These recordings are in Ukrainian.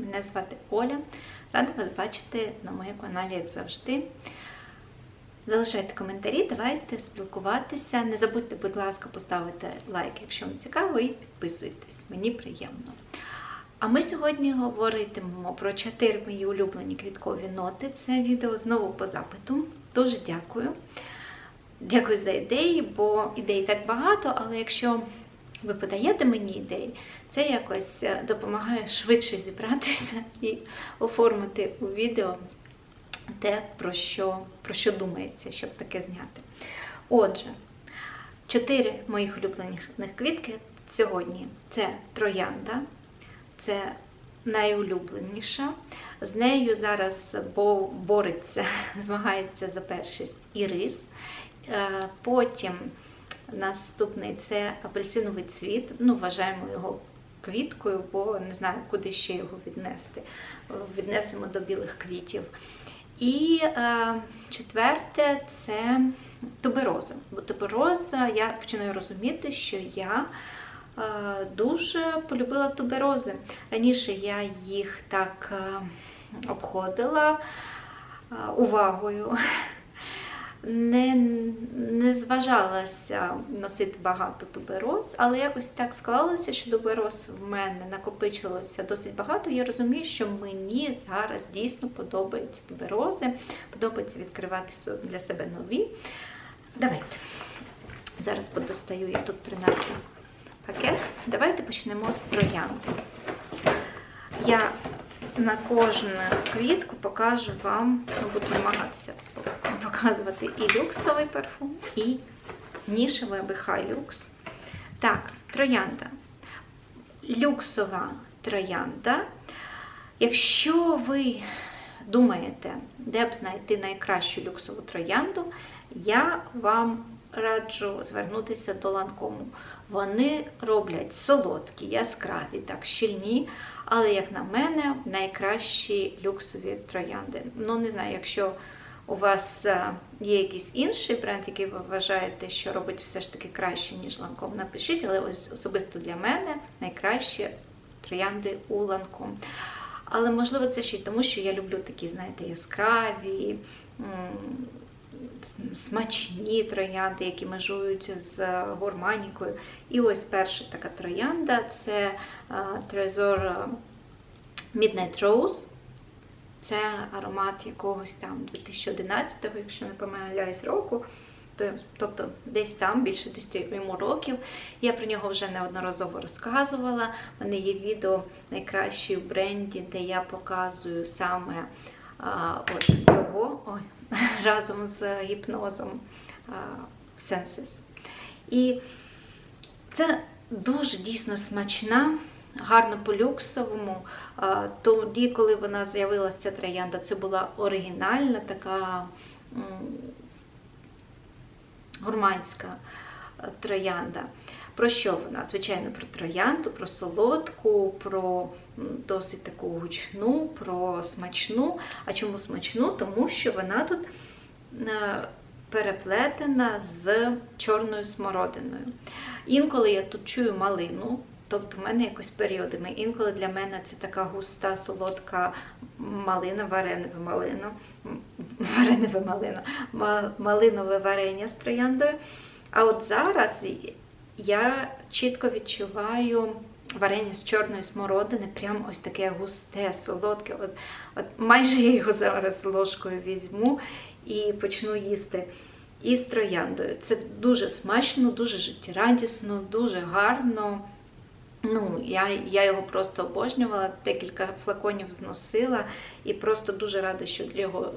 Мене звати Оля. Рада вас бачити на моєму каналі, як завжди. Залишайте коментарі, давайте спілкуватися. Не забудьте, будь ласка, поставити лайк, якщо вам цікаво, і підписуйтесь. Мені приємно. А ми сьогодні говоритимемо про чотири мої улюблені квіткові ноти. Це відео знову по запиту. Дуже дякую. Дякую за ідеї, бо ідей так багато, але якщо ви подаєте мені ідеї, це якось допомагає швидше зібратися і оформити у відео те, про що, про що думається, щоб таке зняти. Отже, чотири моїх улюблених квітки сьогодні це троянда, це найулюбленіша. З нею зараз бореться, змагається за першість ірис. Потім наступний це апельсиновий цвіт. Ну, вважаємо його квіткою, бо не знаю, куди ще його віднести. Віднесемо до білих квітів. І е, четверте це тубероза. Бо тубероза, я починаю розуміти, що я е, дуже полюбила туберози. Раніше я їх так е, обходила е, увагою. Не зважалася носити багато тубероз, але якось так склалося, що тубероз в мене накопичилося досить багато. Я розумію, що мені зараз дійсно подобаються туберози, подобається відкривати для себе нові. Давайте. Зараз подостаю, я тут принесла пакет. Давайте почнемо з троянди. Я на кожну квітку покажу вам, ну, буду намагатися показувати і люксовий парфум, і нішевий або хай люкс. Так, троянда. Люксова троянда. Якщо ви думаєте, де б знайти найкращу люксову троянду, я вам раджу звернутися до ланкому. Вони роблять солодкі, яскраві, так, щільні, але, як на мене, найкращі люксові троянди. Ну, не знаю, якщо у вас є якийсь інший бренд, який ви вважаєте, що робить все ж таки краще, ніж ланком, напишіть, але ось особисто для мене найкращі троянди у ланком. Але, можливо, це ще й тому, що я люблю такі, знаєте, яскраві, смачні троянди, які межують з гурманікою. І ось перша така троянда це Trezor Midnight Rose. Це аромат якогось там 2011-го, якщо не помиляюсь, року. Тобто десь там більше 10 йому років. Я про нього вже неодноразово розказувала. У мене є відео найкращі в бренді, де я показую саме а, от його ой, разом з гіпнозом Senses. І це дуже дійсно смачна. Гарно по люксовому. Тоді, коли вона з'явилася ця троянда, це була оригінальна така гурманська троянда. Про що вона? Звичайно, про троянду, про солодку, про досить таку гучну, про смачну. А чому смачну? Тому що вона тут переплетена з чорною смородиною. Інколи я тут чую малину. Тобто в мене якось періодами. Інколи для мене це така густа, солодка малина, вареневе малина, вареневе малина, малинове варення з трояндою. А от зараз я чітко відчуваю варення з чорної смородини, прям ось таке густе, солодке. От, от Майже я його зараз ложкою візьму і почну їсти. І з трояндою. Це дуже смачно, дуже життєрадісно, дуже гарно. Ну, Я я його просто обожнювала, декілька флаконів зносила і просто дуже рада, що його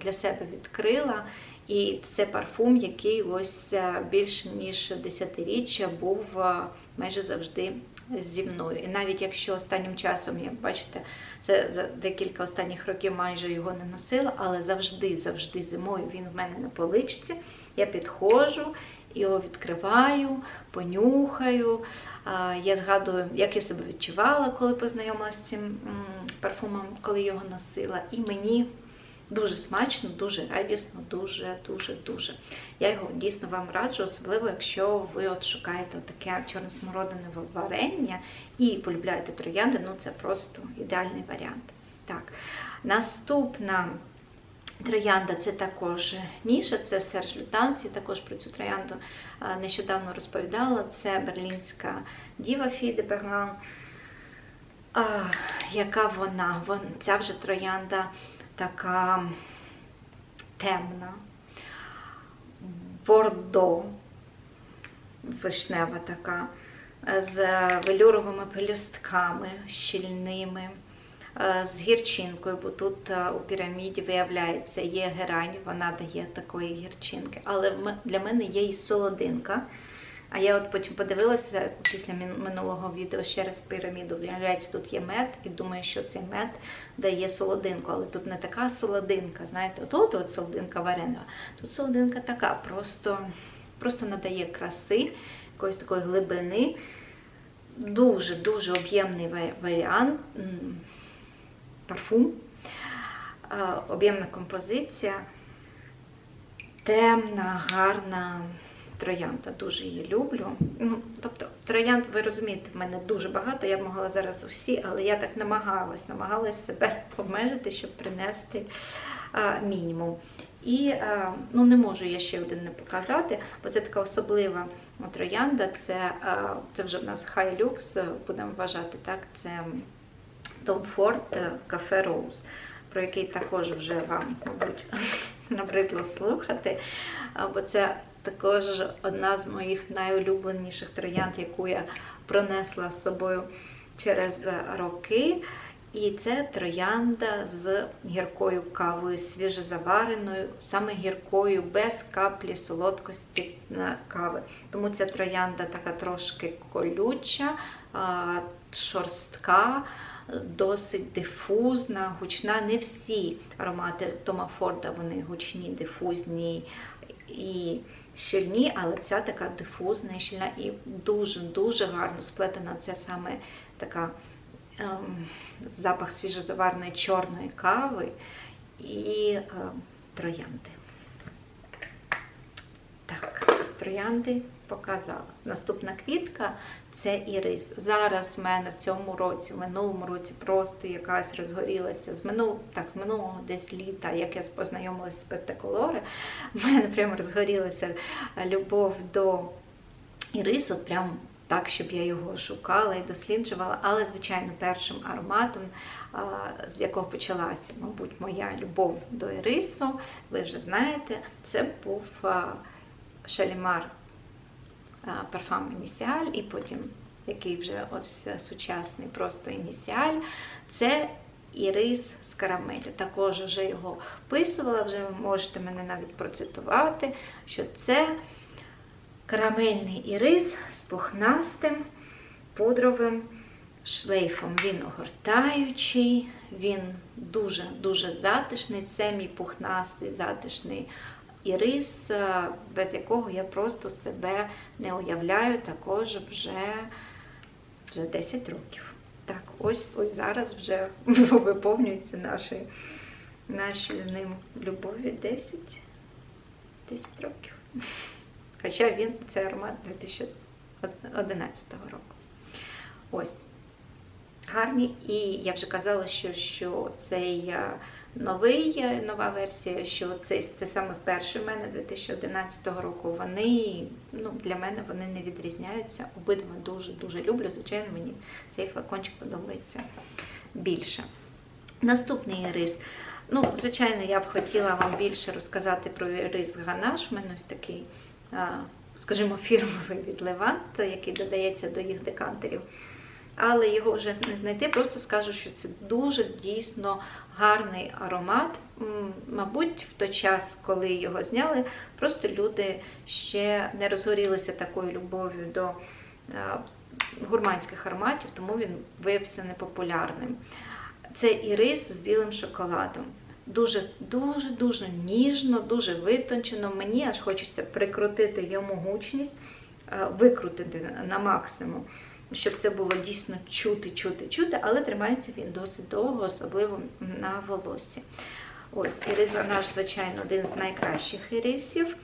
для себе відкрила. І це парфум, який ось більше ніж десятиріччя був майже завжди зі мною. І навіть якщо останнім часом, як бачите, це за декілька останніх років майже його не носила, але завжди-завжди зимою він в мене на поличці. Я підходжу, його відкриваю, понюхаю. Я згадую, як я себе відчувала, коли познайомилася з цим парфумом, коли його носила. І мені Дуже смачно, дуже радісно, дуже, дуже, дуже. Я його дійсно вам раджу, особливо, якщо ви от шукаєте таке чорносмородине варення і полюбляєте троянди, ну це просто ідеальний варіант. Так, наступна. Троянда це також ніша, це Серж Лютанс. Я також про цю троянду нещодавно розповідала. Це берлінська діва Фіде Берлан. Яка вона? Ця вже троянда така темна, бордо, вишнева така, з велюровими пелюстками щільними. З гірчинкою, бо тут у піраміді виявляється, є герань, вона дає такої гірчинки. Але для мене є і солодинка. А я от потім подивилася після минулого відео ще раз піраміду. Виявляється, тут є мед, і думаю, що цей мед дає солодинку, але тут не така солодинка. Знаєте, от от, от солодинка варена. Тут солодинка така, просто, просто надає краси, якоїсь такої глибини. Дуже-дуже об'ємний варіант, парфум, об'ємна композиція, темна, гарна троянда. Дуже її люблю. Ну, Тобто, троянд, ви розумієте, в мене дуже багато, я б могла зараз усі, але я так намагалась, намагалась себе обмежити, щоб принести а, мінімум. І а, ну, не можу я ще один не показати, бо це така особлива троянда, це це вже в нас High Lux, будемо вважати, так, це Tom Ford Cafe Rose, про який також вже вам, мабуть, набридло слухати. Бо це також одна з моїх найулюбленіших троянд, яку я пронесла з собою через роки. І це троянда з гіркою кавою, свіжезавареною, саме гіркою, без каплі солодкості кави. Тому ця троянда така трошки колюча, шорстка, досить дифузна, гучна. Не всі аромати Тома Форда, вони гучні, дифузні і щільні, але ця така дифузна і щільна і дуже-дуже гарно сплетена. Це саме така ем, запах свіжозаварної чорної кави і ем, троянди. Так, троянди показала. Наступна квітка це ірис. Зараз в мене в цьому році, в минулому році просто якась розгорілася з минулого, так, з минулого десь літа, як я познайомилася з петиколори, в мене прямо розгорілася любов до ірису, прям так, щоб я його шукала і досліджувала. Але, звичайно, першим ароматом, з якого почалася, мабуть, моя любов до ірису, ви вже знаєте, це був Шалімар парфам ініціаль, і потім який вже ось сучасний просто ініціаль, це ірис з карамелю. Також вже його описувала, вже ви можете мене навіть процитувати, що це карамельний ірис з пухнастим пудровим шлейфом. Він огортаючий, він дуже-дуже затишний. Це мій пухнастий затишний і рис, е, без якого я просто себе не уявляю, також вже вже 10 років. Так, ось ось зараз вже виповнюються наші наші з ним любові 10 10 років. Хоча він це аромат 2011 року. Ось. Гарні. І я вже казала, що що цей е, новий, нова версія, що це це саме перший в мене 2011 року. Вони ну, для мене вони не відрізняються. Обидва дуже-дуже люблю. Звичайно, мені цей флакончик подобається більше. Наступний рис. Ну, Звичайно, я б хотіла вам більше розказати про рис Ганаш. У мене ось такий, скажімо, фірмовий від Левант, який додається до їх декантерів але його вже не знайти. Просто скажу, що це дуже дійсно гарний аромат. Мабуть, в той час, коли його зняли, просто люди ще не розгорілися такою любов'ю до е, гурманських ароматів, тому він виявився непопулярним. Це ірис з білим шоколадом. Дуже-дуже-дуже ніжно, дуже витончено. Мені аж хочеться прикрутити йому гучність, е, викрутити на максимум щоб це було дійсно чути, чути, чути, але тримається він досить довго, особливо на волоссі. Ось, ірис наш, звичайно, один з найкращих ірисів.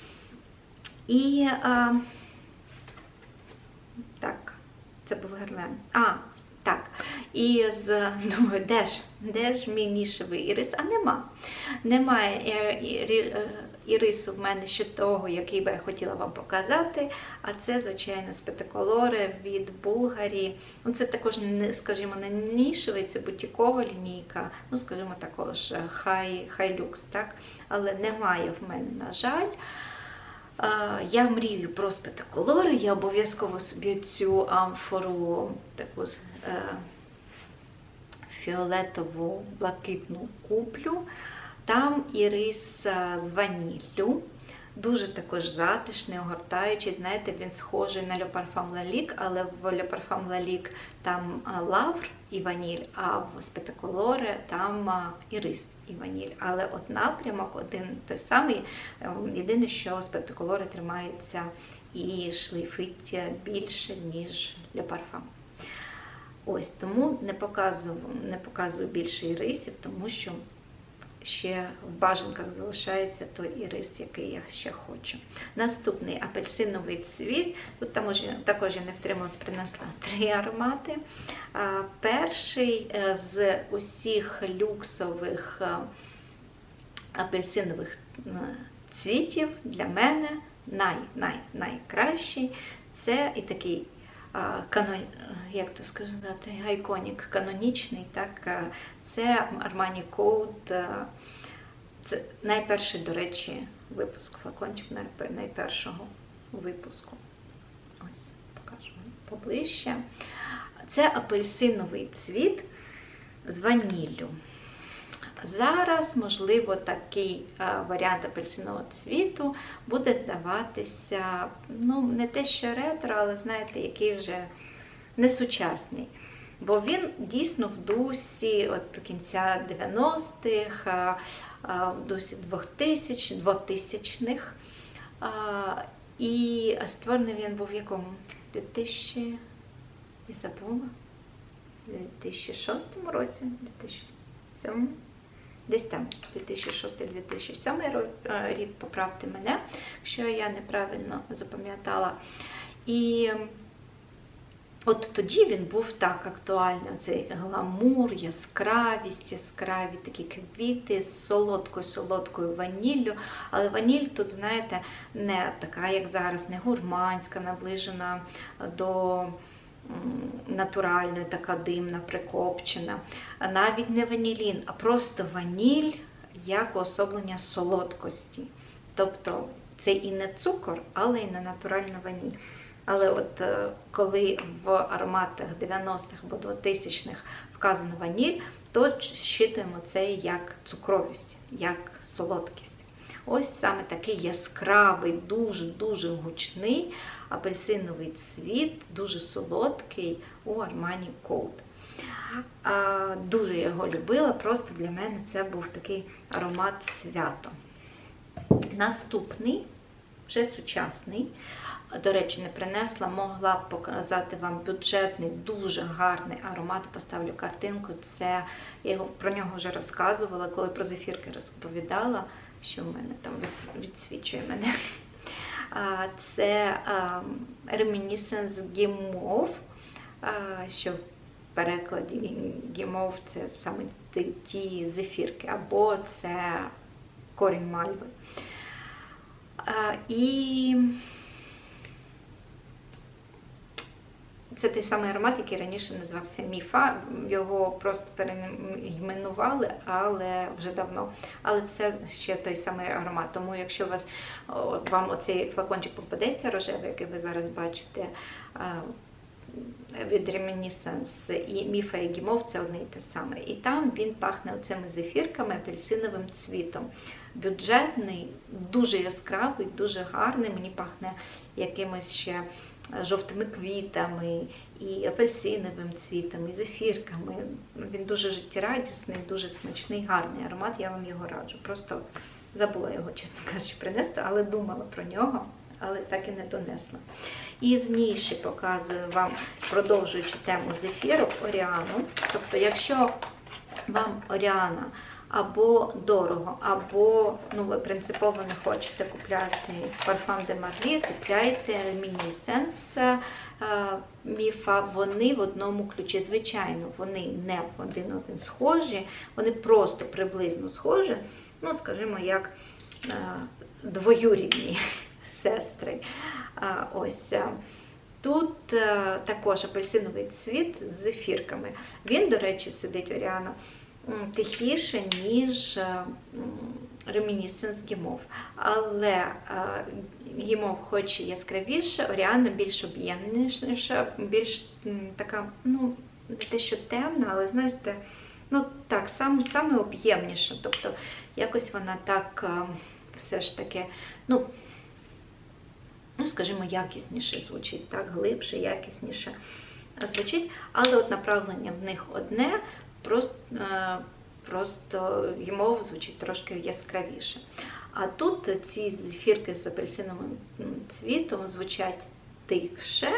І а, так, це був герлен. А, так. І з думаю, де ж, де ж мій нішевий ірис? А нема. Немає ірі- е, в мене ще того, який би я хотіла вам показати. А це, звичайно, спетиколори від Булгарі. Ну, це також, скажімо, не нішевий, це бутікова лінійка, ну, скажімо, також е, хай, хай люкс, так? Але немає в мене, на жаль. Я мрію про спетиколори, я обов'язково собі цю амфору таку е, фіолетову блакитну куплю. Там ірис е, з ваніллю. Дуже також затишний, огортаючий. Знаєте, він схожий на Parfum Lalique, але в Parfum Lalique там е, лавр і ваніль, а в спетиколоре там е, ірис і ваніль. Але от напрямок один той самий. Єдине, що спектаколори тримається і шлейфить більше, ніж парфам. Ось тому не показую, не показую більше ірисів, тому що ще в бажанках залишається той ірис, який я ще хочу. Наступний апельсиновий цвіт. Тут також, я не втрималась, принесла три аромати. Перший е, з усіх люксових е, апельсинових цвітів для мене най, най, найкращий. Це і такий канон, як то сказати, айконік канонічний. Так, це Armani Code. Це найперший, до речі, випуск, флакончик найпершого випуску. Ось, покажу поближче. Це апельсиновий цвіт з ваніллю. Зараз, можливо, такий варіант апельсинового цвіту буде здаватися, ну, не те, що ретро, але знаєте, який вже несучасний. Бо він дійсно в дусі от кінця 90-х, а, а, в дусі 2000 2000-х. І створений він був в якому? 2000, я забула, 2006 році, 2007 десь там 2006-2007 ро- е, рік, поправте мене, якщо я неправильно запам'ятала. І от тоді він був так актуальний, цей гламур, яскравість, яскраві такі квіти з солодкою, солодкою ваніллю. Але ваніль тут, знаєте, не така, як зараз, не гурманська, наближена до м, натуральної, така димна, прикопчена. Навіть не ванілін, а просто ваніль як уособлення солодкості. Тобто це і не цукор, але і не натуральна ваніль. Але от е, коли в ароматах 90-х або 2000-х вказано ваніль, то щитуємо це як цукровість, як солодкість. Ось саме такий яскравий, дуже-дуже гучний апельсиновий цвіт, дуже солодкий у Armani. А, Дуже його любила, просто для мене це був такий аромат свято. Наступний, вже сучасний. До речі, не принесла, могла б показати вам бюджетний, дуже гарний аромат. Поставлю картинку. Це я про нього вже розказувала, коли про зефірки розповідала, що в мене там відсвічує мене. Це Reminiscence Гімов, що в перекладі гімов це саме ті зефірки, або це корінь мальви. І це той самий аромат, який раніше називався Міфа. Його просто перейменували, але вже давно. Але все ще той самий аромат. Тому якщо вас вам оцей флакончик попадеться рожевий, який ви зараз бачите. Від Reminiscence і Міфа і Гімов це одне і те саме. І там він пахне оцими зефірками, апельсиновим цвітом. Бюджетний, дуже яскравий, дуже гарний. Мені пахне якимось ще жовтими квітами, і апельсиновим цвітом, і зефірками. Він дуже життєрадісний, дуже смачний, гарний аромат. Я вам його раджу. Просто забула його, чесно кажучи, принести, але думала про нього, але так і не донесла. І з ніші показую вам, продовжуючи тему зефірок, Оріану. Тобто, якщо вам Оріана або дорого, або ну, ви принципово не хочете купляти парфам де Марлі, купляйте Reminiscence е, міфа. Вони в одному ключі. Звичайно, вони не один один схожі, вони просто приблизно схожі, ну, скажімо, як е, двоюрідні сестри. А, Ось. е, Тут е, також апельсиновий цвіт з зефірками. Він, до речі, сидить Оріана м, тихіше, ніж е, м, ремінісценс гімов. Але е, гімов хоч і яскравіше, Оріана більш об'ємніша, більш така, ну, те, що темна, але знаєте, ну так, сам, саме об'ємніша. Тобто якось вона так е, все ж таки, ну, ну, скажімо, якісніше звучить, так, глибше, якісніше звучить, але от направлення в них одне, просто, е, просто йому звучить трошки яскравіше. А тут ці зефірки з апельсиновим цвітом звучать тихше,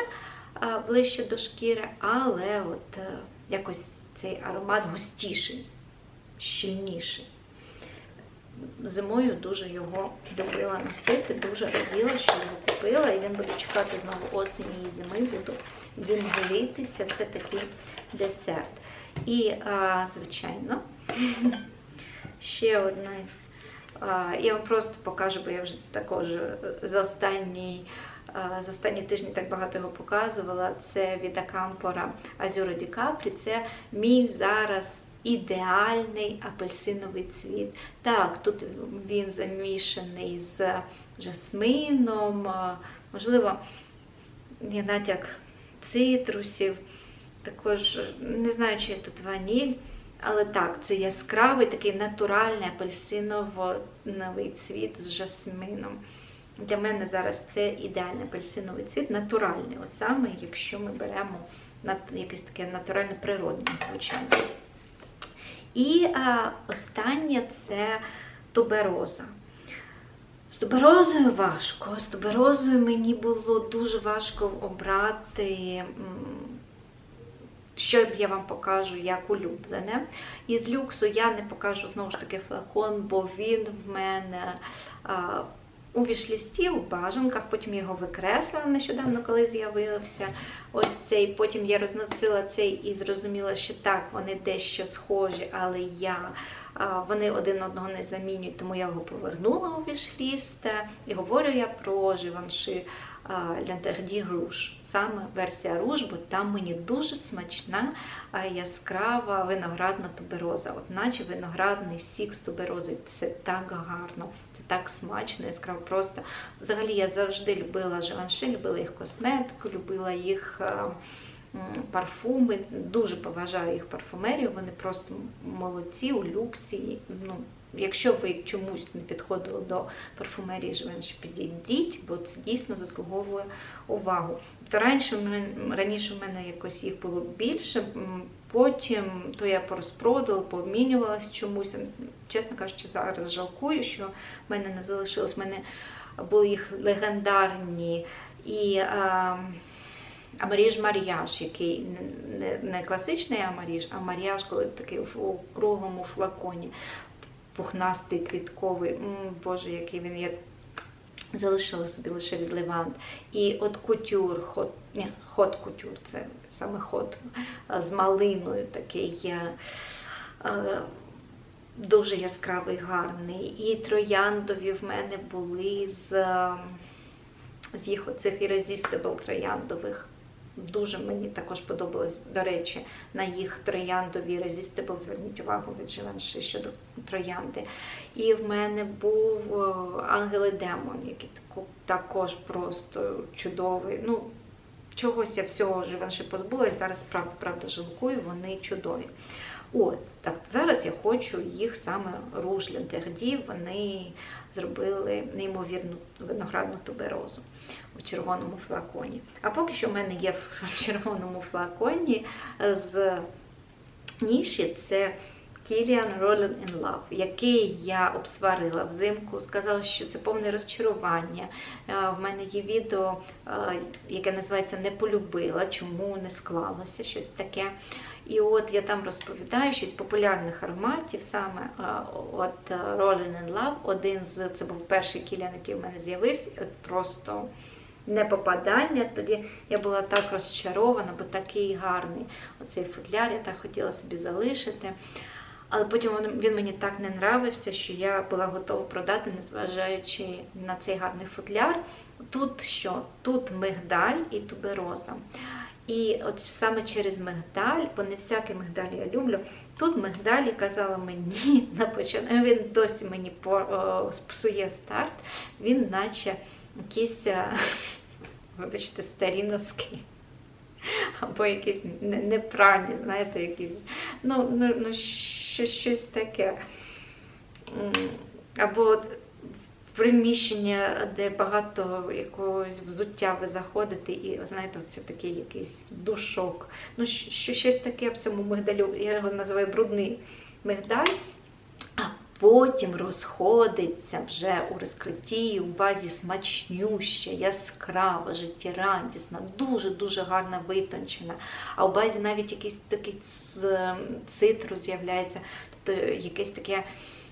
е, ближче до шкіри, але от е, якось цей аромат густіший, щільніший. Зимою дуже його любила носити, дуже раділа, що його купила, і він буде чекати знову осені і зими, буду їм грітися. Це такий десерт. І, а, звичайно, ще одне. А, Я вам просто покажу, бо я вже також за останній. За останні тижні так багато його показувала. Це від Акампора Азюро Ді Капрі. Це мій зараз ідеальний апельсиновий цвіт. Так, тут він замішаний з жасмином, можливо, є натяк цитрусів. Також не знаю, чи тут ваніль, але так, це яскравий такий натуральний апельсиновий цвіт з жасмином. Для мене зараз це ідеальний апельсиновий цвіт, натуральний. От саме, якщо ми беремо якесь таке натуральне природне звучання. І а, останнє це тубероза. З туберозою важко. З туберозою мені було дуже важко обрати, що я вам покажу як улюблене. Із люксу я не покажу знову ж таки флакон, бо він в мене а, у вішлісті, у бажанках, потім його викреслила нещодавно, коли з'явився ось цей. Потім я розносила цей і зрозуміла, що так, вони дещо схожі, але я. Вони один одного не замінюють, тому я його повернула у вішліст. І говорю я про Живанши Лянтерді Руж. Саме версія руж, бо там мені дуже смачна яскрава виноградна тубероза. От наче виноградний сік з туберозою. Це так гарно, це так смачно, яскраво просто. Взагалі я завжди любила Живанши, любила їх косметику, любила їх. Парфуми, дуже поважаю їх парфумерію, вони просто молодці у люксі. Ну, якщо ви чомусь не підходили до парфумерії Живенші, підійдіть, бо це дійсно заслуговує увагу. То раніше раніше в мене якось їх було більше, потім то я порозпродала, пообмінювалась чомусь. Чесно кажучи, зараз жалкую, що в мене не залишилось. В мене були їх легендарні і. А, Амаріж Маріаж, який не, класичний Амаріж, а Маріаж, коли такий в круглому флаконі, пухнастий, квітковий. М, Боже, який він я залишила собі лише від Левант. І от кутюр, хот, ні, хот кутюр, це саме хот з малиною такий. Дуже яскравий, гарний. І трояндові в мене були з, з їх оцих irresistible трояндових. Дуже мені також подобалось, до речі, на їх трояндові резістибл, зверніть увагу від Живанши щодо троянди. І в мене був е, Ангел і Демон, який також просто чудовий. Ну, чогось я всього Живанши позбулась, зараз правда, правда жалкую, вони чудові. От, так, зараз я хочу їх саме руж Лянтерді, вони зробили неймовірну виноградну туберозу у червоному флаконі. А поки що в мене є в червоному флаконі з ніші це Kilian Rolling in Love, який я обсварила взимку, сказала, що це повне розчарування. Е, В мене є відео, е, яке називається Не полюбила, чому не склалося щось таке. І от я там розповідаю щось з популярних ароматів, саме е, от е, Rolling in Love, один з це був перший кілян, який в мене з'явився. От просто не попадання. Тоді я була так розчарована, бо такий гарний оцей футляр, я так хотіла собі залишити. Але потім він, мені так не нравився, що я була готова продати, незважаючи на цей гарний футляр. Тут що? Тут мигдаль і тубероза. І от саме через мигдаль, бо не всякий мигдаль я люблю. Тут мигдалі казала мені на початку, він досі мені псує старт, він наче якісь, е, вибачте, старі носки. Або якісь не- знаєте, якісь, ну, ну, ну щось, щось таке. Або от приміщення, де багато якогось взуття ви заходите, і знаєте, це такий якийсь душок. Ну, що, щось таке в цьому мигдалю, я його називаю брудний мигдаль. А потім розходиться вже у розкритті, у базі смачнюща, яскрава, життєрадісна, дуже-дуже гарна витончена. А у базі навіть якийсь такий цитрус з'являється, тобто якесь таке.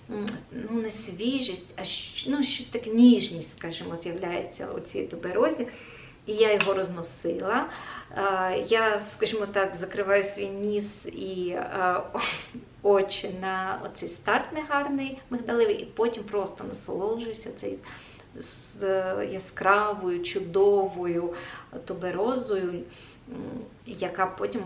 Ну, не свіжість, а ну, щось таке ніжність, скажімо, з'являється у цій туберозі. І я його розносила. Я, скажімо так, закриваю свій ніс і очі на оцей старт негарний мигдалевий, і потім просто насолоджуюся цей з е, яскравою, чудовою туберозою, яка потім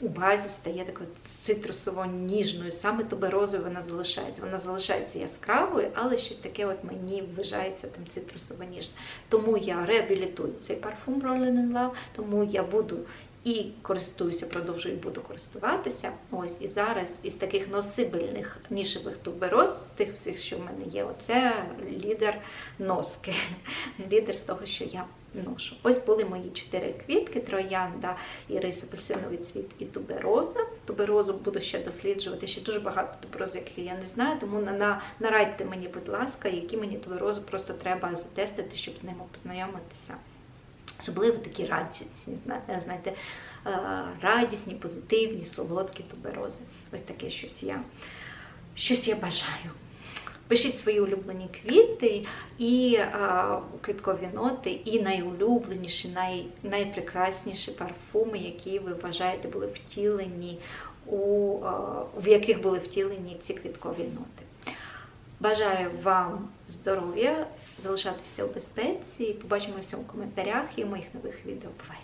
у базі стає такою цитрусово-ніжною. Саме туберозою вона залишається. Вона залишається яскравою, але щось таке от мені вважається там цитрусово-ніжне. Тому я реабілітую цей парфум Rolling in Love, тому я буду і користуюся, продовжую буду користуватися. Ось і зараз із таких носибельних нішевих тубероз, з тих всіх, що в мене є, оце лідер носки. Лідер з того, що я ношу. Ось були мої чотири квітки: троянда, ірис, апельсиновий цвіт і тубероза. Туберозу буду ще досліджувати. Ще дуже багато тубероз, які я не знаю. Тому на, на нарадьте мені, будь ласка, які мені туберози просто треба затестити, щоб з ними познайомитися. Особливо такі радісні, знаєте, е, радісні, позитивні, солодкі туберози. Ось таке щось я, щось я бажаю. Пишіть свої улюблені квіти і а, квіткові ноти, і найулюбленіші, най, найпрекрасніші парфуми, які ви вважаєте були втілені, у, а, в яких були втілені ці квіткові ноти. Бажаю вам здоров'я, залишатися у безпеці. Побачимося у коментарях і моїх нових відео. Бувайте!